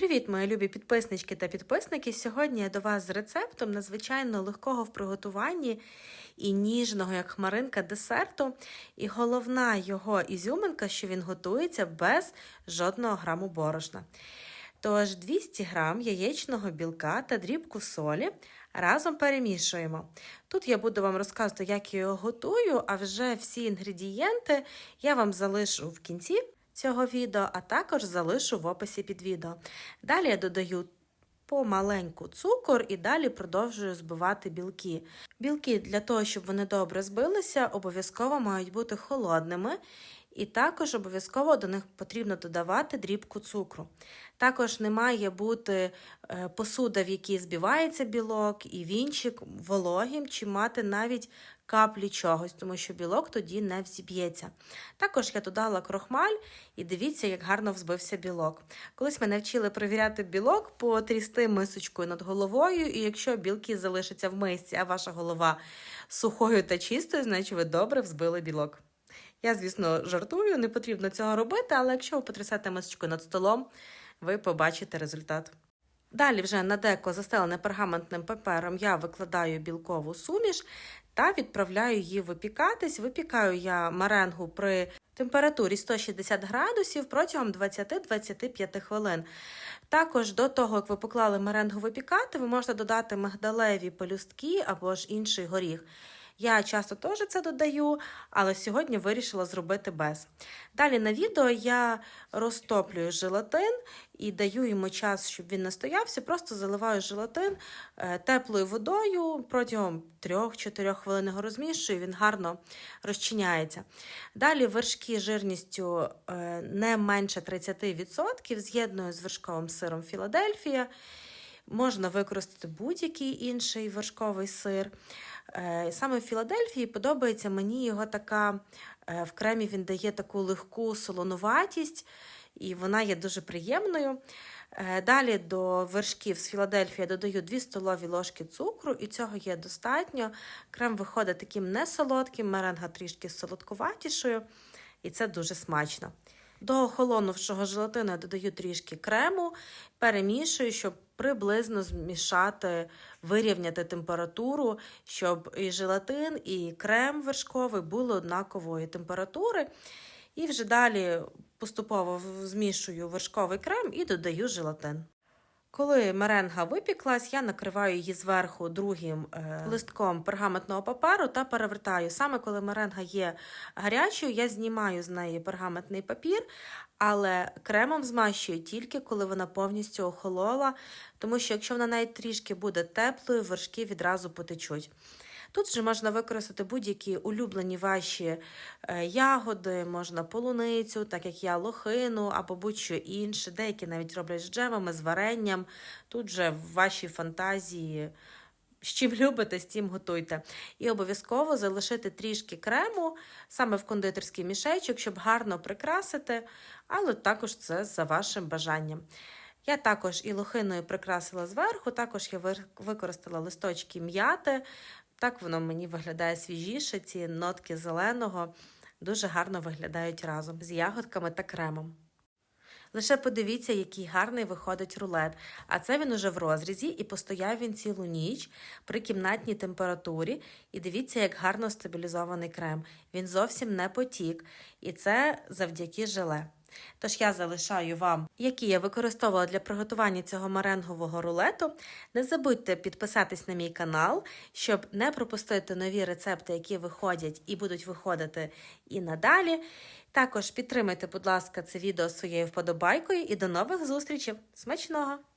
Привіт, мої любі підписнички та підписники. Сьогодні я до вас з рецептом надзвичайно легкого в приготуванні і ніжного, як хмаринка, десерту. І головна його ізюминка, що він готується без жодного граму борошна. Тож 200 грам яєчного білка та дрібку солі разом перемішуємо. Тут я буду вам розказувати, як я його готую, а вже всі інгредієнти я вам залишу в кінці цього відео, а також залишу в описі під відео. Далі я додаю помаленьку цукор і далі продовжую збивати білки. Білки для того, щоб вони добре збилися, обов'язково мають бути холодними. І також обов'язково до них потрібно додавати дрібку цукру. Також не має бути посуда, в якій збивається білок, і вінчик вологим, чи мати навіть каплі чогось, тому що білок тоді не взіб'ється. Також я додала крохмаль і дивіться, як гарно взбився білок. Колись мене вчили перевіряти білок, потрісти мисочкою над головою, і якщо білки залишаться в мисці, а ваша голова сухою та чистою, значить ви добре взбили білок. Я, звісно, жартую, не потрібно цього робити, але якщо ви потрясете мисочку над столом, ви побачите результат. Далі, вже на деко, застелене пергаментним папером, я викладаю білкову суміш та відправляю її випікатись. Випікаю я маренгу при температурі 160 градусів протягом 20-25 хвилин. Також до того, як ви поклали меренгу випікати, ви можете додати мигдалеві пелюстки або ж інший горіх. Я часто теж це додаю, але сьогодні вирішила зробити без. Далі на відео я розтоплюю желатин і даю йому час, щоб він настоявся. Просто заливаю желатин теплою водою протягом 3-4 хвилин його розмішую, він гарно розчиняється. Далі вершки жирністю не менше 30% з'єдную з вершковим сиром Філадельфія. Можна використати будь-який інший вершковий сир. Саме в Філадельфії подобається мені його така в кремі він дає таку легку солонуватість, і вона є дуже приємною. Далі до вершків з Філадельфії додаю 2 столові ложки цукру, і цього є достатньо. Крем виходить таким несолодким, меренга трішки солодкуватішою, і це дуже смачно. До охолонувшого желатину я додаю трішки крему, перемішую, щоб приблизно змішати, вирівняти температуру, щоб і желатин, і крем вершковий були однакової температури. І вже далі поступово змішую вершковий крем і додаю желатин. Коли меренга випіклась, я накриваю її зверху другим е, листком пергаментного паперу та перевертаю. Саме коли меренга є гарячою, я знімаю з неї пергаментний папір, але кремом змащую тільки коли вона повністю охолола, тому що якщо вона навіть трішки буде теплою, вершки відразу потечуть. Тут же можна використати будь-які улюблені ваші ягоди, можна полуницю, так як я лохину або будь-що інше. Деякі навіть роблять з джемами, з варенням. Тут же в вашій фантазії. З чим любите, з тим готуйте. І обов'язково залишити трішки крему саме в кондитерський мішечок, щоб гарно прикрасити, але також це за вашим бажанням. Я також і лохиною прикрасила зверху, також я використала листочки м'яти. Так воно мені виглядає свіжіше, ці нотки зеленого дуже гарно виглядають разом з ягодками та кремом. Лише подивіться, який гарний виходить рулет. А це він уже в розрізі і постояв він цілу ніч при кімнатній температурі. І дивіться, як гарно стабілізований крем. Він зовсім не потік. І це завдяки желе. Тож я залишаю вам, які я використовувала для приготування цього меренгового рулету. Не забудьте підписатись на мій канал, щоб не пропустити нові рецепти, які виходять і будуть виходити і надалі. Також підтримайте, будь ласка, це відео своєю вподобайкою і до нових зустрічей. Смачного!